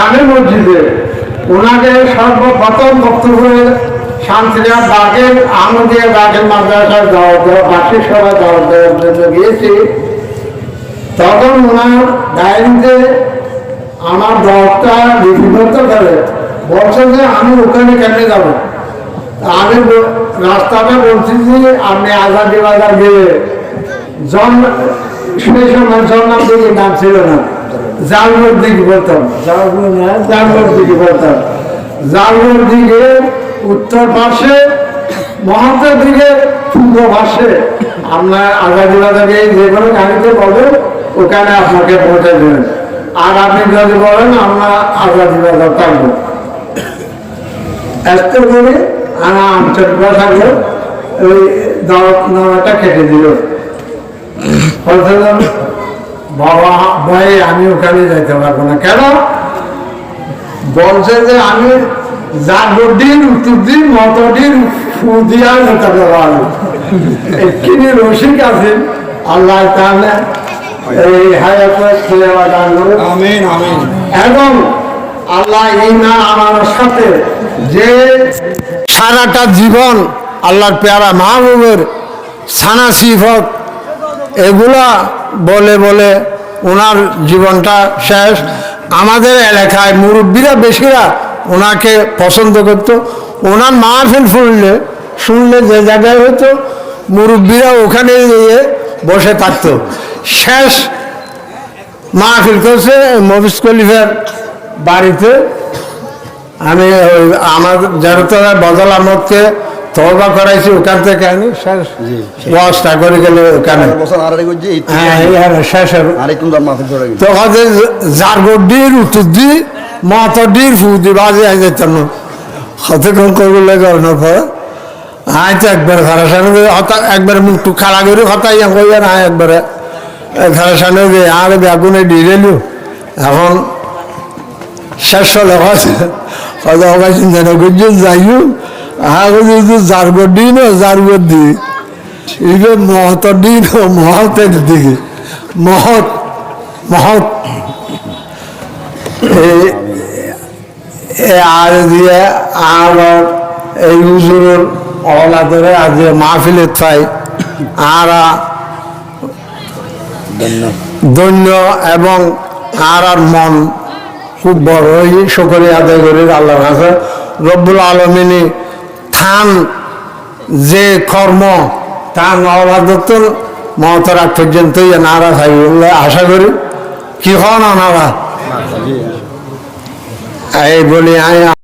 জামে মসজিদে। ওনাকে সর্বপ্রথম বক্তব্য শান্তিরা বাগের আমাদের বাগের মাদ্রাসার দাওয়াত দেওয়া, বার্ষিক সভা দাওয়াত দেওয়ার জন্য গিয়েছি তখন ওনার ডায়েরিতে আমার দরটা লিপিবদ্ধ করে বলছেন যে, আমি ওখানে কেন যাব? আমি রাস্তাটা বলছি যে, আপনি আজাদি বাজার গিয়ে জন সেই সময় জন্নাম দিকে নাম ছিল না। জালগোর দিকে বলতাম। জালগোর দিকে বলতাম। জালগোর দিকে, উত্তর পাশে মহাত্মার দিকে, পূর্ব পাশে। আপনার আজাদি বাজারে যে কোনো গাড়িতে বলবেন ওখানে আপনাকে পৌঁছে দেবেন। আর আপনি যদি বলেন, আমরা বাজার থাকব। এত করে আমার আন্তরিক থাকল ওই দাওয়াত নামাটা কেটে দিল। বাবা ভাই আমি ওখানে যাইতে পারব না। কেন? বলছে যে আমি জাগর দিন উত্তর দিন মত দিন ফু যেতে পারব এক্ষিনি রসিক আছেন। আল্লাহ তাহলে এই হায়াতের ছেলে দান করুন। আমিন আমিন। এবং আল্লাহ না আমার সাথে যে সারাটা জীবন আল্লাহর পেয়ারা মাহবুবের সানা সিফত এগুলা বলে বলে ওনার জীবনটা শেষ। আমাদের এলাকায় মুরব্বীরা, বেশিরা ওনাকে পছন্দ করত। ওনার মাহফিল শুনলে শুনলে যে জায়গায় হতো, মুরব্বীরা ওখানে গিয়ে বসে থাকতো। শেষ মাহফিল করছে, মফিজ খলিফার বাড়িতে। আমি ওই আমার যারতলা বদল আহমদকে তবা করাইছি ওখান থেকে আমি ওয়াজটা করে গেলে ওখানে। হ্যাঁ শেষের। আরেকটু দাম মাথা ধরে গেছে তো হচ্ছে জারগডির উত্তর দি মাতডির ফুদি বাজে আই যেতাম কতক্ষণ করলে করানোর পর আই তো একবার খারাপ সামনে হতা একবার মুখটু খাড়া করে হতাই কইয়া না একবারে খারাপ সামনে যে আর বেগুনে ডিরেলু এখন শেষ হলে হয়তো হবাই চিন্তা না করছি যাইও আগে যদি জারগডি না জারগডি এটা মহতডি না মহতের দিকে। মহৎ মহৎ। আর দিয়ে আর এই হুজুরের অলা ধরে আজ মাহফিলে থাই আর দৈন্য এবং আর আর মন খুব বড় হই সকলে আদায় করি আল্লাহর কাছে। রব্বুল আলমিনী থান যে কর্ম তার অবাদত মহতর আগ পর্যন্তই নারা থাকবে বলে আশা করি। কি হন নারা এই বলি আয়